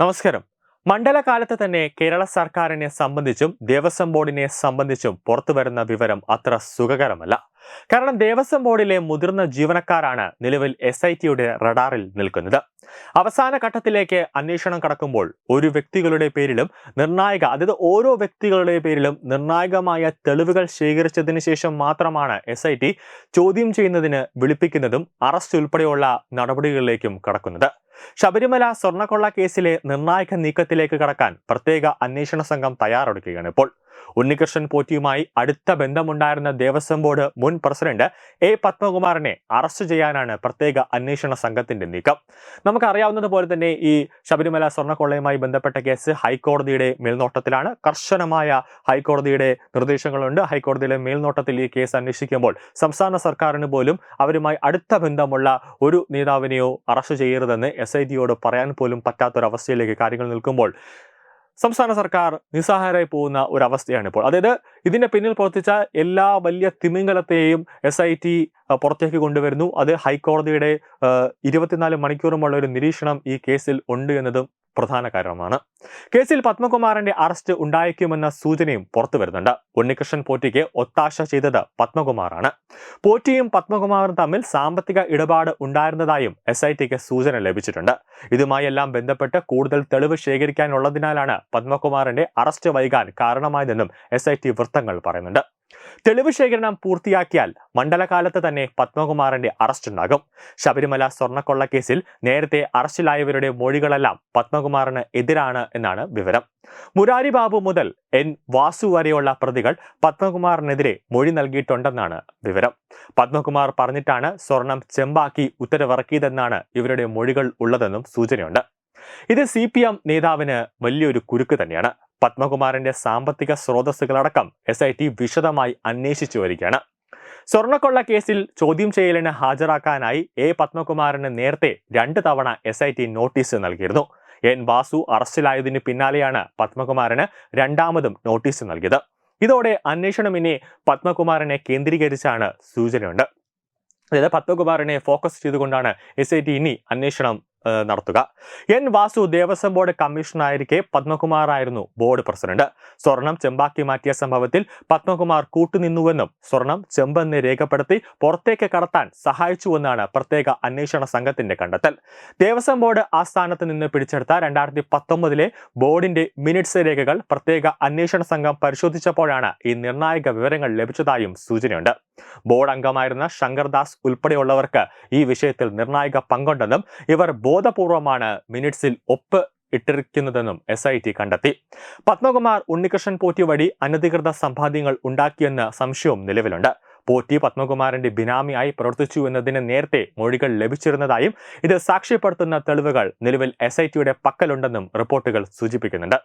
നമസ്കാരം. മണ്ഡലകാലത്ത് തന്നെ കേരള സർക്കാരിനെ സംബന്ധിച്ചും ദേവസ്വം ബോർഡിനെ സംബന്ധിച്ചും പുറത്തുവരുന്ന വിവരം അത്ര സുഖകരമല്ല. കാരണം ദേവസ്വം ബോർഡിലെ മുതിർന്ന ജീവനക്കാരാണ് നിലവിൽ എസ് ഐ ടിയുടെ റഡാറിൽ നിൽക്കുന്നത്. അവസാന ഘട്ടത്തിലേക്ക് അന്വേഷണം കടക്കുമ്പോൾ ഒരു വ്യക്തികളുടെ പേരിലും നിർണായക അതായത് ഓരോ വ്യക്തികളുടെ പേരിലും നിർണായകമായ തെളിവുകൾ ശേഖരിച്ചതിന് ശേഷം മാത്രമാണ് എസ് ഐ ടി ചോദ്യം ചെയ്യുന്നതിന് വിളിപ്പിക്കുന്നതും അറസ്റ്റ് ഉൾപ്പെടെയുള്ള നടപടികളിലേക്കും കടക്കുന്നത്. ശബരിമല സ്വർണക്കൊള്ള കേസിലെ നിർണായക നീക്കത്തിലേക്ക് കടക്കാൻ പ്രത്യേക അന്വേഷണ സംഘം തയ്യാറെടുക്കുകയാണ് ഇപ്പോൾ. ഉണ്ണികൃഷ്ണൻ പോറ്റിയുമായി അടുത്ത ബന്ധമുണ്ടായിരുന്ന ദേവസ്വം ബോർഡ് മുൻ പ്രസിഡന്റ് എ പത്മകുമാറിനെ അറസ്റ്റ് ചെയ്യാനാണ് പ്രത്യേക അന്വേഷണ സംഘത്തിന്റെ നീക്കം. നമുക്കറിയാവുന്നതുപോലെ തന്നെ ഈ ശബരിമല സ്വർണക്കൊള്ളയുമായി ബന്ധപ്പെട്ട കേസ് ഹൈക്കോടതിയുടെ മേൽനോട്ടത്തിലാണ്. കർശനമായ ഹൈക്കോടതിയുടെ നിർദ്ദേശങ്ങളുണ്ട്. ഹൈക്കോടതിയിലെ മേൽനോട്ടത്തിൽ ഈ കേസ് അന്വേഷിക്കുമ്പോൾ സംസ്ഥാന സർക്കാരിന് പോലും അവരുമായി അടുത്ത ബന്ധമുള്ള ഒരു നേതാവിനെയോ അറസ്റ്റ് ചെയ്യരുതെന്ന് എസ് ഐ ടിയോട് പറയാൻ പോലും പറ്റാത്തൊരവസ്ഥയിലേക്ക് കാര്യങ്ങൾ നിൽക്കുമ്പോൾ സംസ്ഥാന സർക്കാർ നിസ്സഹായരായി പോകുന്ന ഒരു അവസ്ഥയാണ് ഇപ്പോൾ. അതായത് ഇതിന്റെ പിന്നിൽ പ്രവർത്തിച്ച എല്ലാ വലിയ തിമിംഗലത്തെയും എസ് ഐ ടി പുറത്തേക്ക് കൊണ്ടുവരുന്നു. അത് ഹൈക്കോടതിയുടെ ഇരുപത്തിനാല് മണിക്കൂറുമുള്ള ഒരു നിരീക്ഷണം ഈ കേസിൽ ഉണ്ട് എന്നതും പ്രധാന കാരണമാണ് കേസിൽ പത്മകുമാറിന്റെ അറസ്റ്റ് ഉണ്ടായേക്കുമെന്ന സൂചനയും പുറത്തു വരുന്നുണ്ട്. ഉണ്ണികൃഷ്ണൻ പോറ്റിക്ക് ഒത്താശ ചെയ്തത് പത്മകുമാറാണ്. പോറ്റിയും പത്മകുമാറും തമ്മിൽ സാമ്പത്തിക ഇടപാട് ഉണ്ടായിരുന്നതായും എസ് ഐ ടിക്ക് സൂചന ലഭിച്ചിട്ടുണ്ട്. ഇതുമായെല്ലാം ബന്ധപ്പെട്ട് കൂടുതൽ തെളിവ് ശേഖരിക്കാനുള്ളതിനാലാണ് പത്മകുമാറിന്റെ അറസ്റ്റ് വൈകാൻ കാരണമായതെന്നും എസ് ഐ ടി വൃത്തങ്ങൾ പറയുന്നുണ്ട്. തെളിവ് ശേഖരണം പൂർത്തിയാക്കിയാൽ മണ്ഡലകാലത്ത് തന്നെ പത്മകുമാറിന്റെ അറസ്റ്റ് ഉണ്ടാകും. ശബരിമല സ്വർണക്കൊള്ള കേസിൽ നേരത്തെ അറസ്റ്റിലായവരുടെ മൊഴികളെല്ലാം പത്മകുമാറിന് എതിരാണ് എന്നാണ് വിവരം. മുരാരി ബാബു മുതൽ എൻ വാസു വരെയുള്ള പ്രതികൾ പത്മകുമാറിനെതിരെ മൊഴി നൽകിയിട്ടുണ്ടെന്നാണ് വിവരം. പത്മകുമാർ പറഞ്ഞിട്ടാണ് സ്വർണം ചെമ്പാക്കി ഉത്തരവിറക്കിയതെന്നാണ് ഇവരുടെ മൊഴികൾ ഉള്ളതെന്നും സൂചനയുണ്ട്. ഇത് സി പി എം നേതാവിന് വലിയൊരു കുരുക്ക് തന്നെയാണ്. പത്മകുമാറിന്റെ സാമ്പത്തിക സ്രോതസ്സുകളടക്കം എസ് ഐ ടി വിശദമായി അന്വേഷിച്ചു വരികയാണ്. സ്വർണക്കൊള്ള കേസിൽ ചോദ്യം ചെയ്യലിന് ഹാജരാക്കാനായി എ പത്മകുമാറിന് നേരത്തെ രണ്ട് തവണ എസ് ഐ ടി നോട്ടീസ് നൽകിയിരുന്നു. എൻ വാസു അറസ്റ്റിലായതിനു പിന്നാലെയാണ് പത്മകുമാറിന് രണ്ടാമതും നോട്ടീസ് നൽകിയത്. ഇതോടെ അന്വേഷണം ഇനി പത്മകുമാറിനെ കേന്ദ്രീകരിച്ചാണ് സൂചനയുണ്ട്. അതായത് പത്മകുമാറിനെ ഫോക്കസ് ചെയ്തുകൊണ്ടാണ് എസ് ഐ ടി ഇനി അന്വേഷണം നടത്തുക. എൻ വാസു ദേവസ്വം ബോർഡ് കമ്മീഷണറായിരിക്കെ പത്മകുമാർ ആയിരുന്നു ബോർഡ് പ്രസിഡന്റ്. സ്വർണം ചെമ്പാക്കി മാറ്റിയ സംഭവത്തിൽ പത്മകുമാർ കൂട്ടുനിന്നുവെന്നും സ്വർണം ചെമ്പെന്ന് രേഖപ്പെടുത്തി പുറത്തേക്ക് കടത്താൻ സഹായിച്ചുവെന്നാണ് പ്രത്യേക അന്വേഷണ സംഘത്തിന്റെ കണ്ടെത്തൽ. ദേവസ്വം ബോർഡ് ആസ്ഥാനത്ത് നിന്ന് പിടിച്ചെടുത്ത രണ്ടായിരത്തി പത്തൊമ്പതിലെ ബോർഡിന്റെ മിനിറ്റ്സ് രേഖകൾ പ്രത്യേക അന്വേഷണ സംഘം പരിശോധിച്ചപ്പോഴാണ് ഈ നിർണായക വിവരങ്ങൾ ലഭിച്ചതായും സൂചനയുണ്ട്. ബോർഡ് അംഗമായിരുന്ന ശങ്കർദാസ് ഉൾപ്പെടെയുള്ളവർക്ക് ഈ വിഷയത്തിൽ നിർണായക പങ്കുണ്ടെന്നും ഇവർ ബോധപൂർവമാണ് മിനിറ്റ്സിൽ ഒപ്പ് ഇട്ടിരിക്കുന്നതെന്നും എസ് ഐ ടി കണ്ടെത്തി. പത്മകുമാർ ഉണ്ണികൃഷ്ണൻ പോറ്റി വഴി അനധികൃത സമ്പാദ്യങ്ങൾ ഉണ്ടാക്കിയെന്ന സംശയവും നിലവിലുണ്ട്. പോറ്റി പത്മകുമാറിന്റെ ബിനാമിയായി പ്രവർത്തിച്ചു എന്നതിന് നേരത്തെ മൊഴികൾ ലഭിച്ചിരുന്നതായും ഇത് സാക്ഷ്യപ്പെടുത്തുന്ന തെളിവുകൾ നിലവിൽ എസ് ഐ ടിയുടെ പക്കലുണ്ടെന്നും റിപ്പോർട്ടുകൾ സൂചിപ്പിക്കുന്നുണ്ട്.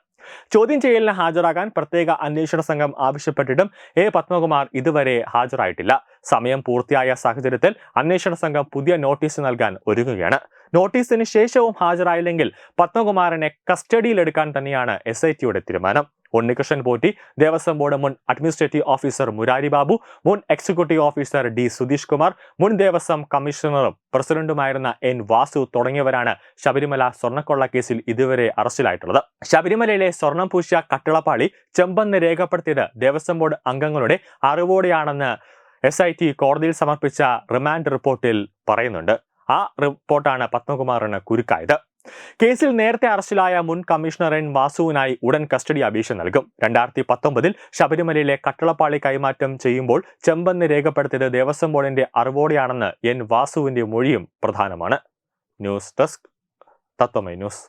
ചോദ്യം ചെയ്യലിന് ഹാജരാകാൻ പ്രത്യേക അന്വേഷണ സംഘം ആവശ്യപ്പെട്ടിട്ടും എ പത്മകുമാർ ഇതുവരെ ഹാജരായിട്ടില്ല. സമയം പൂർത്തിയായ സാഹചര്യത്തിൽ അന്വേഷണ സംഘം പുതിയ നോട്ടീസ് നൽകാൻ ഒരുങ്ങുകയാണ്. നോട്ടീസിന് ശേഷവും ഹാജരായില്ലെങ്കിൽ പത്മകുമാറിനെ കസ്റ്റഡിയിലെടുക്കാൻ തന്നെയാണ് എസ് ഐ ടിയുടെ തീരുമാനം. ഉണ്ണികൃഷ്ണൻ പോറ്റി ദേവസ്വം ബോർഡ് മുൻ അഡ്മിനിസ്ട്രേറ്റീവ് ഓഫീസർ മുരാരി ബാബു മുൻ executive officer D Sudheesh Kumar മുൻ ദേവസ്വം കമ്മീഷണറും പ്രസിഡന്റുമായിരുന്ന എൻ വാസു തുടങ്ങിയവരാണ് ശബരിമല സ്വർണക്കൊള്ള കേസിൽ ഇതുവരെ അറസ്റ്റിലായിട്ടുള്ളത്. ശബരിമലയിലെ സ്വർണം പൂശിയ കട്ടിളപ്പാളി ചെമ്പെന്ന് രേഖപ്പെടുത്തിയത് ദേവസ്വം ബോർഡ് അംഗങ്ങളുടെ അറിവോടെയാണെന്ന് എസ് ഐ ടി കോടതിയിൽ സമർപ്പിച്ച റിമാൻഡ് റിപ്പോർട്ടിൽ പറയുന്നുണ്ട്. ആ റിപ്പോർട്ടാണ് പത്മകുമാറിന് കുരുക്കായത്. കേസിൽ നേരത്തെ അറസ്റ്റിലായ മുൻ കമ്മീഷണർ എൻ വാസുവിനായി ഉടൻ കസ്റ്റഡി അപേക്ഷ നൽകും. രണ്ടായിരത്തി പത്തൊമ്പതിൽ ശബരിമലയിലെ കട്ടളപ്പാളി കൈമാറ്റം ചെയ്യുമ്പോൾ ചെമ്പെന്ന് രേഖപ്പെടുത്തിയത് ദേവസ്വം ബോർഡിന്റെ അറിവോടെയാണെന്ന് എൻ വാസുവിന്റെ മൊഴിയും പ്രധാനമാണ്. News desk Tatwamayi news.